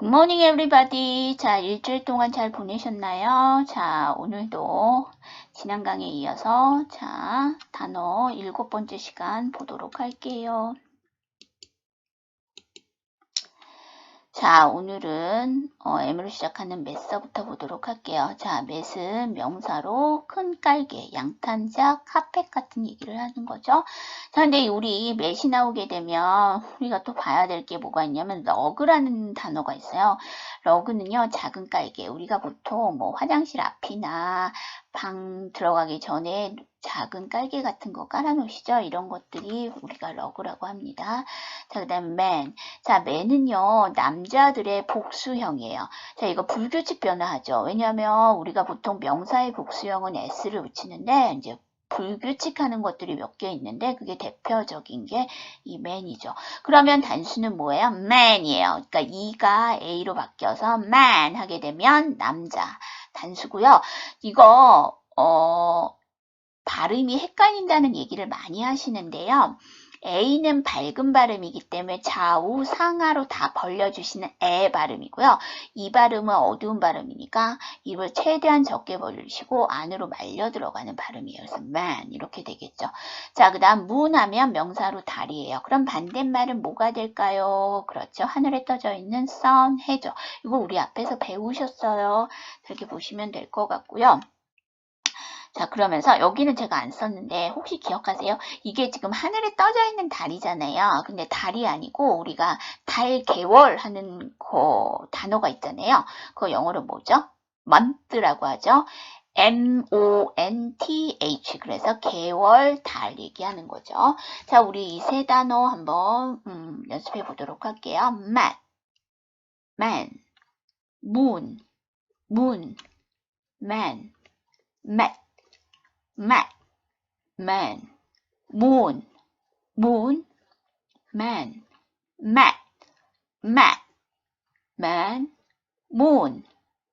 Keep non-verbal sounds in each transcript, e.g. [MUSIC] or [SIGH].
굿모닝 에브리바디. 자, 일주일 동안 잘 보내셨나요? 자, 오늘도 지난 강의에 이어서 자, 단어 일곱 번째 시간 보도록 할게요. 자, 오늘은 어, M으로 시작하는 매서부터 보도록 할게요. 자, 맷은 명사로 큰 깔개, 양탄자, 카펫 같은 얘기를 하는 거죠. 자, 근데 우리 맷이 나오게 되면 우리가 또 봐야 될 게 뭐가 있냐면 러그라는 단어가 있어요. 러그는요, 작은 깔개. 우리가 보통 뭐 화장실 앞이나 방 들어가기 전에 작은 깔개 같은 거 깔아놓으시죠? 이런 것들이 우리가 러그라고 합니다. 자, 그 다음 man. 자, man은요, 남자들의 복수형이에요. 자, 이거 불규칙 변화하죠. 왜냐하면 우리가 보통 명사의 복수형은 s를 붙이는데, 이제 불규칙하는 것들이 몇 개 있는데 그게 대표적인 게 이 man이죠. 그러면 단수는 뭐예요? man이에요. 그러니까 e가 a로 바뀌어서 man 하게 되면 남자 단수고요. 이거 어 발음이 헷갈린다는 얘기를 많이 하시는데요. A는 밝은 발음이기 때문에 좌우 상하로 다 벌려주시는 에 발음이고요. 이 발음은 어두운 발음이니까 입을 최대한 적게 벌리시고 안으로 말려 들어가는 발음이에요. 그래서 man 이렇게 되겠죠. 자, 그 다음 moon 하면 명사로 달이에요. 그럼 반대말은 뭐가 될까요? 그렇죠. 하늘에 떠져 있는 sun 해죠. 이거 우리 앞에서 배우셨어요. 이렇게 보시면 될 것 같고요. 자, 그러면서 여기는 제가 안 썼는데 혹시 기억하세요? 이게 지금 하늘에 떠져 있는 달이잖아요. 근데 달이 아니고 우리가 달 개월 하는 그 단어가 있잖아요. 그거 영어로 뭐죠? month라고 하죠. M-O-N-T-H 그래서 개월, 달 얘기하는 거죠. 자, 우리 이 세 단어 한번 음, 연습해 보도록 할게요. man, man, moon, moon, man, mat, mat, man, moon, moon, man, mat, mat, man, moon,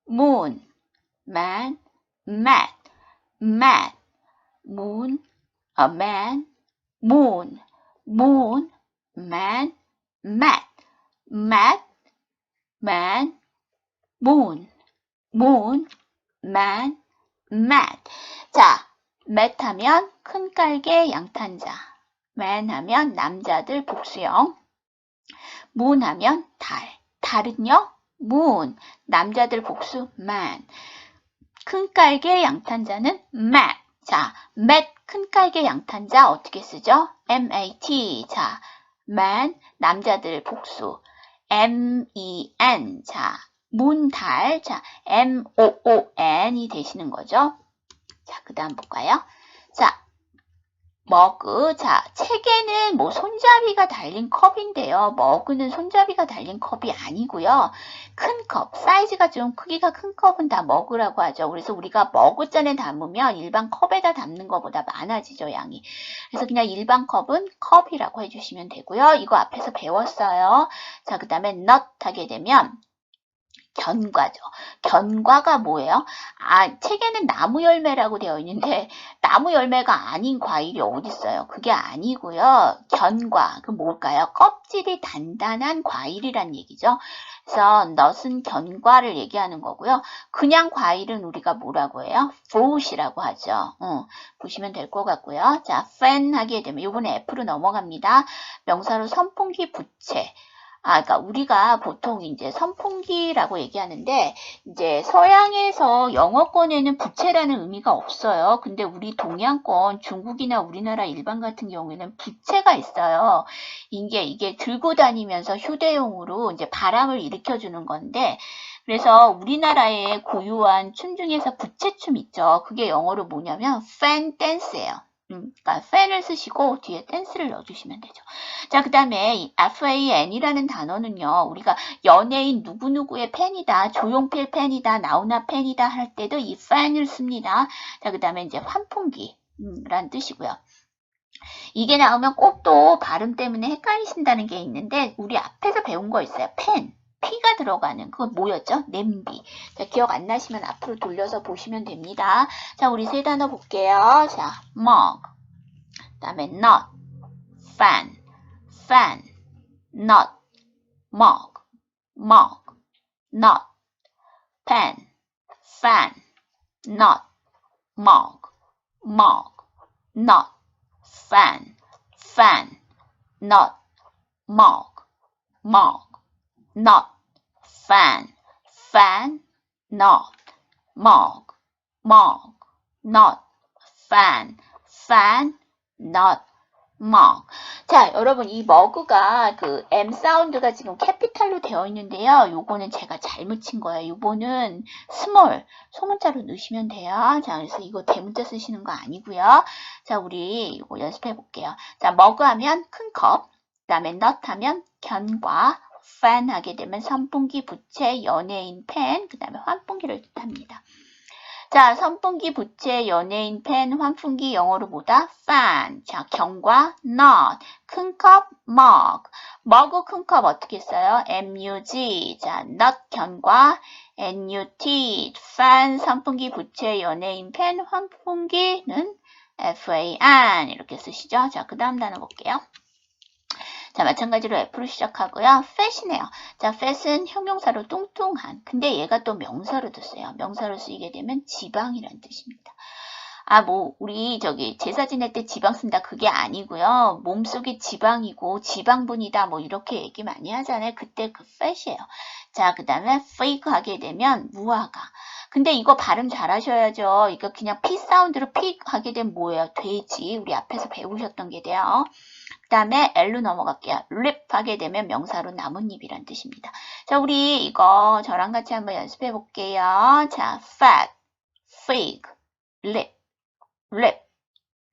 moon, man, mat, mat, moon, a man, moon, moon, man, mat, mat, man, moon, moon, man, mat. 자, mat 하면 큰 깔개 양탄자. man 하면 남자들 복수형. moon 하면 달. 달은요? moon. 남자들 복수 man. 큰 깔개 양탄자는 mat. 자, mat 큰 깔개 양탄자 어떻게 쓰죠? mat. 자, man 남자들 복수. men. 자, moon 달. 자, moon이 되시는 거죠. 자, 그 다음 볼까요? 자, 머그. 자, 책에는 뭐 손잡이가 달린 컵인데요. 머그는 손잡이가 달린 컵이 아니고요. 큰 컵, 사이즈가 좀 크기가 큰 컵은 다 머그라고 하죠. 그래서 우리가 머그잔에 담으면 일반 컵에다 담는 것보다 많아지죠, 양이. 그래서 그냥 일반 컵은 컵이라고 해주시면 되고요. 이거 앞에서 배웠어요. 자, 그 다음에 nut 하게 되면 견과죠. 견과가 뭐예요? 아, 책에는 나무 열매라고 되어 있는데 나무 열매가 아닌 과일이 어디 있어요? 그게 아니고요. 견과, 그 뭘까요? 껍질이 단단한 과일이란 얘기죠. 그래서 넛은 견과를 얘기하는 거고요. 그냥 과일은 우리가 뭐라고 해요? fruit이라고 하죠. 어, 보시면 될 것 같고요. 자, fan 하게 되면 요번에 F로 넘어갑니다. 명사로 선풍기 부채. 아, 그러니까 우리가 보통 이제 선풍기라고 얘기하는데 이제 서양에서 영어권에는 부채라는 의미가 없어요. 근데 우리 동양권 중국이나 우리나라 일반 같은 경우에는 부채가 있어요. 이게 이게 들고 다니면서 휴대용으로 이제 바람을 일으켜 주는 건데 그래서 우리나라의 고유한 춤 중에서 부채춤 있죠. 그게 영어로 뭐냐면 fan dance예요. 음, 그러니까 fan을 쓰시고 뒤에 댄스를 넣어주시면 되죠. 자, 그 다음에 fan이라는 단어는요, 우리가 연예인 누구누구의 팬이다, 조용필 팬이다, 나훈아 팬이다 할 때도 이 fan을 씁니다. 자, 그 다음에 이제 환풍기, 음, 란 뜻이고요. 이게 나오면 꼭 또 발음 때문에 헷갈리신다는 게 있는데, 우리 앞에서 배운 거 있어요. 팬. 피가 들어가는 그건 뭐였죠? 냄비. 자, 기억 안 나시면 앞으로 돌려서 보시면 됩니다. 자, 우리 세 단어 볼게요. 자, mug. 그다음에 nut, fan, fan, nut, mug, mug, not, pen, fan, not, mug, mug, not, fan, fan, not, mug, mug, not, fan, fan, not, mug, mug, not, fan, fan, not, mug. 자, 여러분 이 머그가 그 M 사운드가 지금 캐피탈로 되어 있는데요. 요거는 제가 잘못 친 거예요. 요거는 스몰 소문자로 넣으시면 돼요. 자, 그래서 이거 대문자 쓰시는 거 아니고요. 자, 우리 이거 연습해 볼게요. 자, 머그 하면 큰 컵, 그다음에 넛 하면 견과, fan 하게 되면 선풍기, 부채, 연예인, 펜, 그다음에 환풍기를 뜻합니다. 자, 선풍기, 부채, 연예인, 펜, 환풍기 영어로 뭐다? fan. 자, 경과, not. 큰 컵, mug. 머그 큰 컵 어떻게 써요? mug. 자, not 견과, nut. fan, 선풍기, 부채, 연예인, 펜, 환풍기는 fan. 이렇게 쓰시죠? 자, 그 다음 단어 볼게요. 자, 마찬가지로 F로 시작하고요. fat이네요. 자, fat은 형용사로 뚱뚱한. 근데 얘가 또 명사로도 써요. 명사로 쓰이게 되면 지방이란 뜻입니다. 아, 뭐, 우리 저기 제사 지낼 때 지방 쓴다 그게 아니고요. 몸속에 지방이고 지방분이다 뭐 이렇게 얘기 많이 하잖아요. 그때 그 fat이에요. 자, 그 다음에 fake 하게 되면 무화과. 근데 이거 발음 잘 하셔야죠. 이거 그냥 P 사운드로 픽 하게 되면 뭐예요? 돼지. 우리 앞에서 배우셨던 게 돼요. 그 다음에 L로 넘어갈게요. 립 하게 되면 명사로 나뭇잎이란 뜻입니다. 자, 우리 이거 저랑 같이 한번 연습해 볼게요. 자, fat, fig, lip, lip,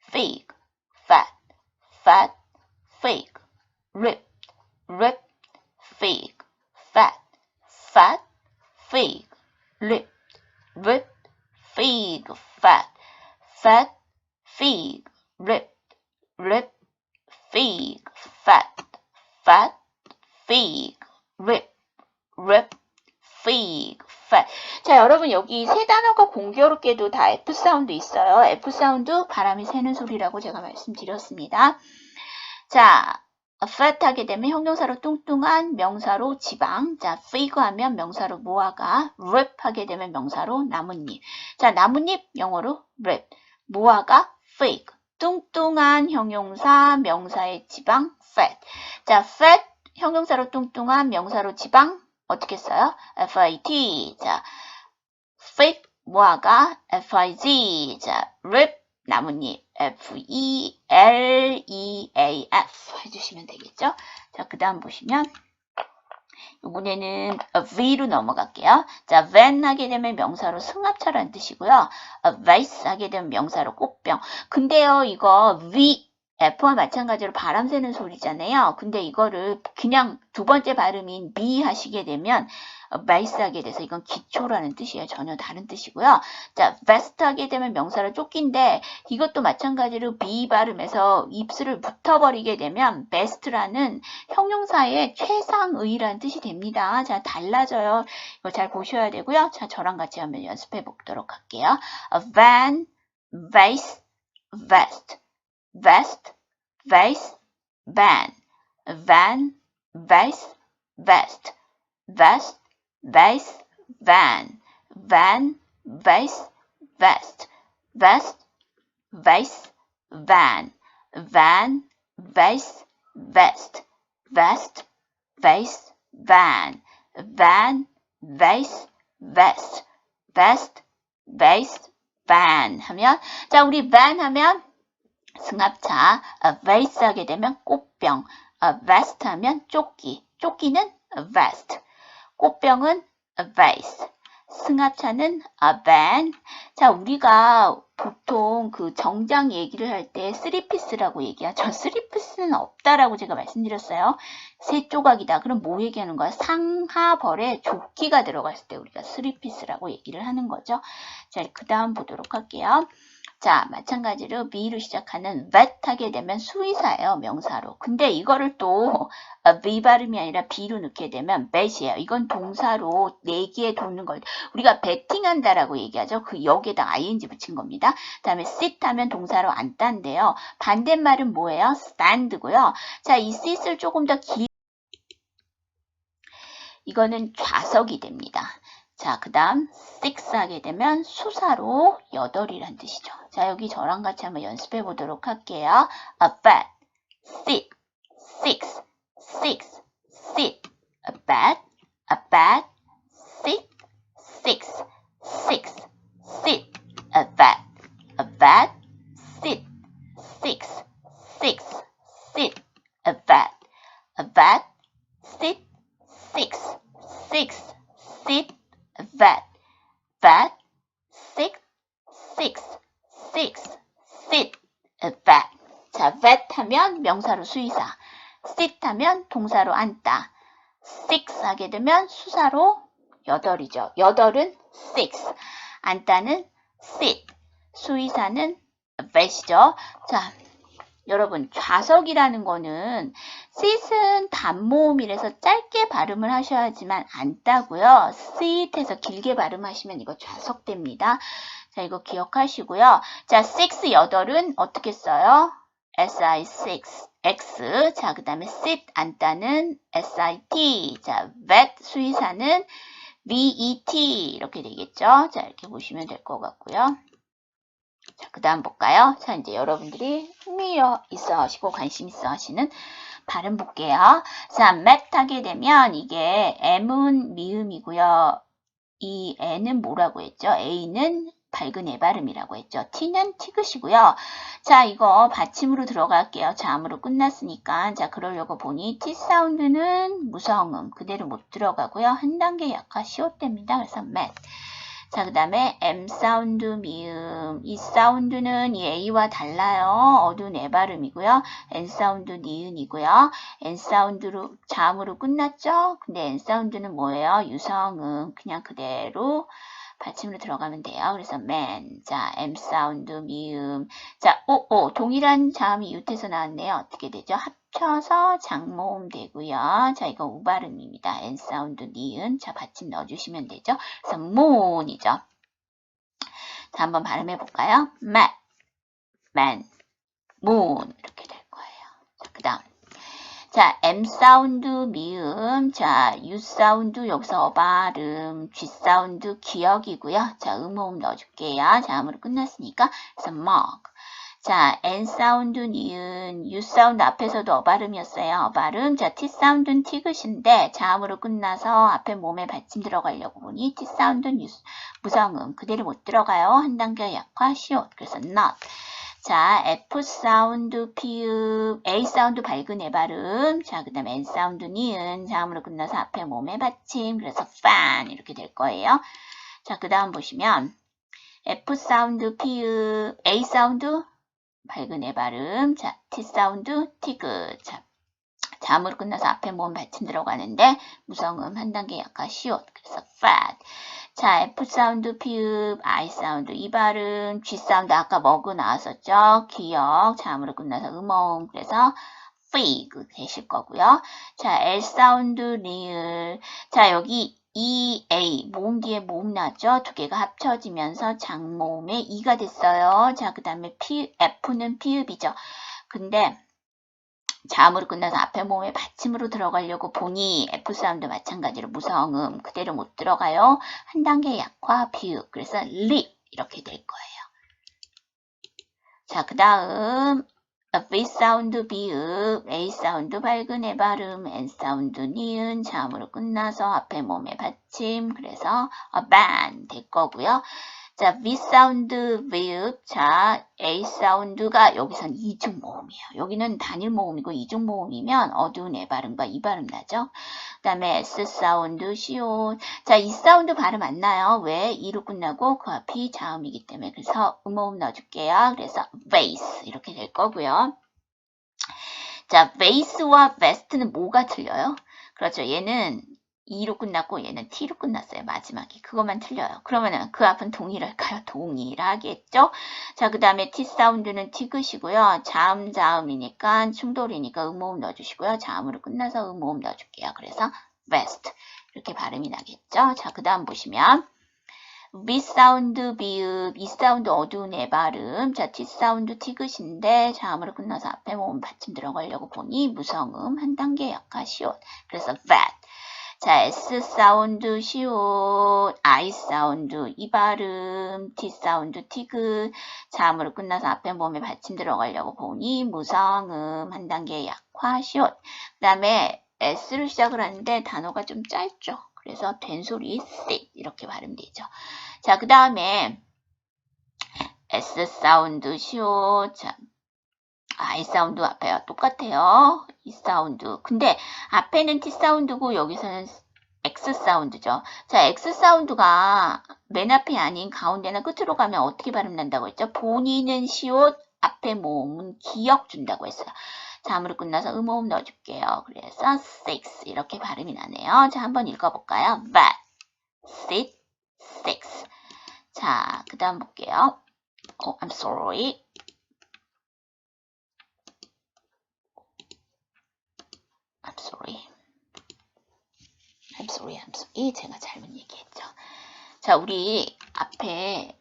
fig, fat, fat, fig, lip, lip, fig, fat, fat, fig, lip, lip, fig, fat, fat, fig, lip, lip, fig, fat, fat, fig, rip, rip, fig, fat. 자, 여러분 여기 세 단어가 공교롭게도 다 F 사운드 있어요. F 사운드 바람이 새는 소리라고 제가 말씀드렸습니다. 자, fat 하게 되면 형용사로 뚱뚱한, 명사로 지방. 자, fig 하면 명사로 무화과, rip 하게 되면 명사로 나뭇잎. 자, 나뭇잎 영어로 rip, 무화과 fig. 뚱뚱한 형용사, 명사의 지방, fat. 자, fat 형용사로 뚱뚱한, 명사로 지방 어떻게 써요? fat. 자, fig 무화과, fig. 자, rip 나뭇잎, f-e-l-e-a-f 해주시면 되겠죠? 자, 그 다음 보시면 이번에는 V로 넘어갈게요. 자, van 하게 되면 명사로 승합차라는 뜻이고요. vase 하게 되면 명사로 꽃병. 근데요, 이거 V, F와 마찬가지로 바람 새는 소리잖아요. 근데 이거를 그냥 두 번째 발음인 B 하시게 되면 vase 하게 돼서 이건 기초라는 뜻이에요. 전혀 다른 뜻이고요. 자, vest 하게 되면 명사로 쫓긴데 이것도 마찬가지로 B 발음에서 입술을 붙어버리게 되면 best라는 형용사의 최상의라는 뜻이 됩니다. 자, 달라져요. 이거 잘 보셔야 되고요. 자, 저랑 같이 한번 연습해 보도록 할게요. Van, vase, vest, vest, vase, van, van, vase, vest, vest, vase, van, van, vase, vest, vest, vase, van, van, vase, vest, vest, vase, van, van, vase, vest, vest, vase, van 하면 자 우리 van 하면 승합차, a vase 하게 되면 꽃병, a vest 하면 조끼, 조끼는 vest, 꽃병은 vase, 승합차는 van. 자, 우리가 보통 그 정장 얘기를 할 때 쓰리피스라고 얘기하죠. 쓰리피스는 없다라고 제가 말씀드렸어요. 세 조각이다. 그럼 뭐 얘기하는 거야? 상하벌에 조끼가 들어갔을 때 우리가 쓰리피스라고 얘기를 하는 거죠. 자, 그 다음 보도록 할게요. 자, 마찬가지로 B로 시작하는 vet 하게 되면 수의사예요, 명사로. 근데 이거를 또 V 발음이 아니라 B로 넣게 되면 bet이에요. 이건 동사로 내기에 도는 걸 우리가 betting한다라고 얘기하죠. 그 여기에다 ing 붙인 겁니다. 다음에 sit 하면 동사로 앉다인데요. 반대말은 뭐예요? stand고요. 자, 이 sit을 조금 더 길, 이거는 좌석이 됩니다. 자, 그 다음 six 하게 되면 수사로 여덟이란 뜻이죠. 자, 여기 저랑 같이 한번 연습해 보도록 할게요. A bed, sit, six, six, sit, a bed, a bed, sit, six, six, sit, a bed, a bed, sit, six, six, sit, a bed, a bed, sit, six, six, sit, bed, bed, six, six, six, sit, bed. 자, bed 하면 명사로 수의사, sit 하면 동사로 앉다, six 하게 되면 수사로 여덟이죠. 여덟은 six, 앉다는 sit, 수의사는 bed이죠. 자, 여러분 좌석이라는 거는 sit은 단모음이라서 짧게 발음을 하셔야지만 앉다고요. sit에서 길게 발음하시면 이거 좌석 됩니다. 자, 이거 기억하시고요. 자, six 여덟은 어떻게 써요? SI6, X. 자, 그 다음에 sit, 앉다는 SIT. 자, vet, 수의사는 VET. 이렇게 되겠죠? 자, 이렇게 보시면 될 것 같고요. 자, 그 다음 볼까요? 자, 이제 여러분들이 흥미 있어 하시고 관심 있어 하시는 발음 볼게요. 자, met 하게 되면 이게 M은 미음이고요. 이 N은 뭐라고 했죠? A는 밝은 애 발음이라고 했죠. T는 티긋이고요. 자, 이거 받침으로 들어갈게요. 자음으로 끝났으니까. 자, 그러려고 보니 T 사운드는 무성음 그대로 못 들어가고요. 한 단계 약간 시옷됩니다. 그래서 met. 자, 그 다음에 M 사운드 미음. 이 사운드는 이 A와 달라요. 어두운 애 발음이고요. N 사운드 니은이고요. N 사운드로 자음으로 끝났죠? 근데 N 사운드는 뭐예요? 유성음. 그냥 그대로 받침으로 들어가면 돼요. 그래서 man. 자, M 사운드 미음. 자, 오, 오. 동일한 자음이 이웃에서 나왔네요. 어떻게 되죠? 합 쳐서 장모음 되고요. 자, 이거 우발음입니다. N 사운드 니은. 자, 받침 넣어주시면 되죠. 그래서 moon이죠. 자, 한번 발음해 볼까요? man, man, moon 이렇게 될 거예요. 자, 그 다음. 자, M 사운드 미음, 자, U 사운드 여기서 어발음, G 사운드 기억이고요. 자, 음호음 넣어줄게요. 자, 음으로 끝났으니까 그래서 mug. 자, N 사운드 니은, U 사운드 앞에서도 어발음이었어요. 어발음. 자, T 사운드는 티긋인데 자음으로 끝나서 앞에 몸에 받침 들어가려고 보니 T 사운드는 유, 무성음 그대로 못 들어가요. 한 단계 약화 시옷. 그래서 not. 자, F 사운드, 피읍, A 사운드 밝은 애 발음. 자, 그 다음에 N 사운드, 니은. 자음으로 끝나서 앞에 몸에 받침. 그래서 fan 이렇게 될 거예요. 자, 그 다음 보시면 F 사운드, 피읍, A 사운드, 밝은 애 발음. 자, T 사운드, 티그. 자, 자음으로 끝나서 앞에 몸 받침 들어가는데 무성음 한 단계 약간 시옷. 그래서 fat. 자, F 사운드, 피읍, I 사운드, 이 발음, G 사운드 아까 먹고 나왔었죠? 기억, 자음으로 끝나서 음음, 그래서 fig 되실 거고요. 자, L 사운드, 리을. 자, 여기 E, A, 모음 뒤에 모음 나죠? 두 개가 합쳐지면서 장모음의 E가 됐어요. 자, 그 다음에 F는 피읍이죠. 근데 자음으로 끝나서 앞에 모음에 받침으로 들어가려고 보니 F 사운드 마찬가지로 무성음 그대로 못 들어가요. 한 단계 약화 비읍 그래서 립 이렇게 될 거예요. 자, 그 다음 V 사운드 비읍, A 사운드 밝은 애 발음, N 사운드 니은, 자음으로 끝나서 앞에 몸에 받침, 그래서 a ban 될 거고요. 자, V 사운드, 비읍, 자, A 사운드가 여기선 이중 모음이에요. 여기는 단일 모음이고 이중 모음이면 어두운 애 발음과 이 발음 나죠. 그 다음에 S 사운드, 시온. 자, 이 사운드 발음 안 나요. 왜? 이로 끝나고 그 앞이 자음이기 때문에. 그래서 음모음 넣어줄게요. 그래서 vase 이렇게 될 거고요. 자, vase와 vest는 뭐가 틀려요? 그렇죠. 얘는 E로 끝났고 얘는 T로 끝났어요. 마지막에. 그것만 틀려요. 그러면은 그 앞은 동일할까요? [LAUGHS] 동일하겠죠? 자, 그 다음에 T 사운드는 티긋이고요. 자음, 자음이니까 충돌이니까 음모음 넣어주시고요. 자음으로 끝나서 음모음 넣어줄게요. 그래서 vest. 이렇게 발음이 나겠죠? 자, 그 다음 보시면 V 사운드, 비읍, 이 사운드 어두운 애 발음. 자, T 사운드 티긋인데 자음으로 끝나서 앞에 모음 받침 들어가려고 보니 무성음 한 단계 약화 시옷. 그래서 vet. 자, S 사운드 시옷, I 사운드 이 발음, T 사운드 티그. 자음으로 끝나서 앞에 몸에 받침 들어가려고 보니 무성음 한 단계 약화 시옷. 그 다음에 S를 시작을 하는데 단어가 좀 짧죠. 그래서 된소리 sit 이렇게 발음되죠. 자, 그 다음에 S 사운드 시옷. 자, I 사운드 앞에요. 똑같아요. 이 사운드. 근데 앞에는 T 사운드고 여기서는 X 사운드죠. 자, X 사운드가 맨 앞이 아닌 가운데나 끝으로 가면 어떻게 발음 난다고 했죠? 본인은 시옷, 앞에 모음은 기억 준다고 했어요. 자음으로 끝나서 음호음 넣어줄게요. 그래서 six 이렇게 발음이 나네요. 자, 한번 읽어볼까요? but, sit, six. 자, 그 다음 볼게요. Oh, I'm sorry. I'm sorry. I'm sorry, I'm sorry. 제가 잘못 얘기했죠. 자, 우리 앞에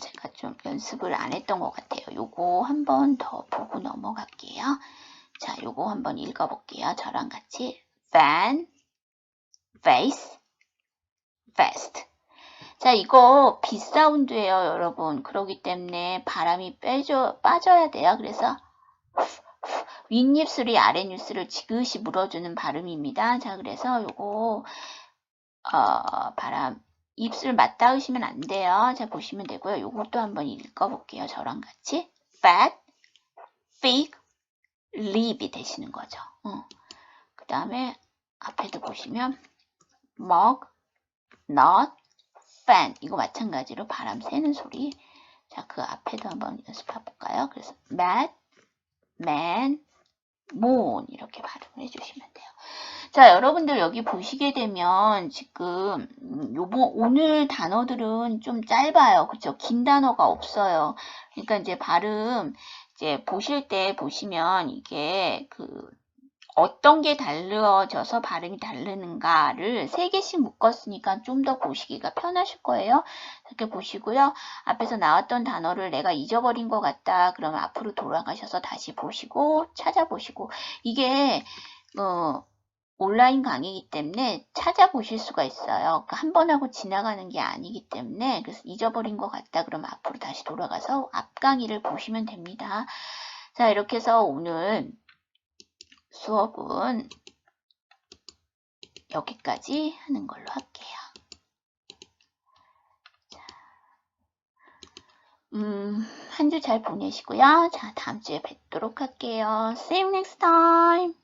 제가 좀 연습을 안 했던 것 같아요. 요거 한 번 더 보고 넘어갈게요. 자, 요거 한 번 읽어볼게요. 저랑 같이. van, vase, vest. 자, 이거 B 사운드예요, 여러분. 그러기 때문에 바람이 빼져, 빠져야 돼요. 그래서 윗입술이 아랫입술을 지그시 물어주는 발음입니다. 자, 그래서 요거 어, 바람 입술 맞닿으시면 안 돼요. 자, 보시면 되고요. 요것도 한번 읽어볼게요. 저랑 같이. fat, fig, leaf이 되시는 거죠. 어. 그 다음에 앞에도 보시면 mug, nut, fan 이거 마찬가지로 바람 새는 소리. 자, 그 앞에도 한번 연습해 볼까요? 그래서 mat, man, moon 이렇게 발음을 해주시면 돼요. 자, 여러분들 여기 보시게 되면 지금 음, 요번 오늘 단어들은 좀 짧아요. 그쵸? 긴 단어가 없어요. 그러니까 이제 발음 이제 보실 때 보시면 이게 그 어떤 게 달라져서 발음이 다르는가를 세 개씩 묶었으니까 좀 더 보시기가 편하실 거예요. 이렇게 보시고요. 앞에서 나왔던 단어를 내가 잊어버린 것 같다. 그러면 앞으로 돌아가셔서 다시 보시고 찾아보시고 이게 어, 온라인 강의이기 때문에 찾아보실 수가 있어요. 그러니까 한번 하고 지나가는 게 아니기 때문에 그래서 잊어버린 것 같다. 그러면 앞으로 다시 돌아가서 앞 강의를 보시면 됩니다. 자 이렇게 해서 오늘 수업은 여기까지 하는 걸로 할게요. 음, 한 주 잘 보내시고요. 자, 다음 주에 뵙도록 할게요. See you next time.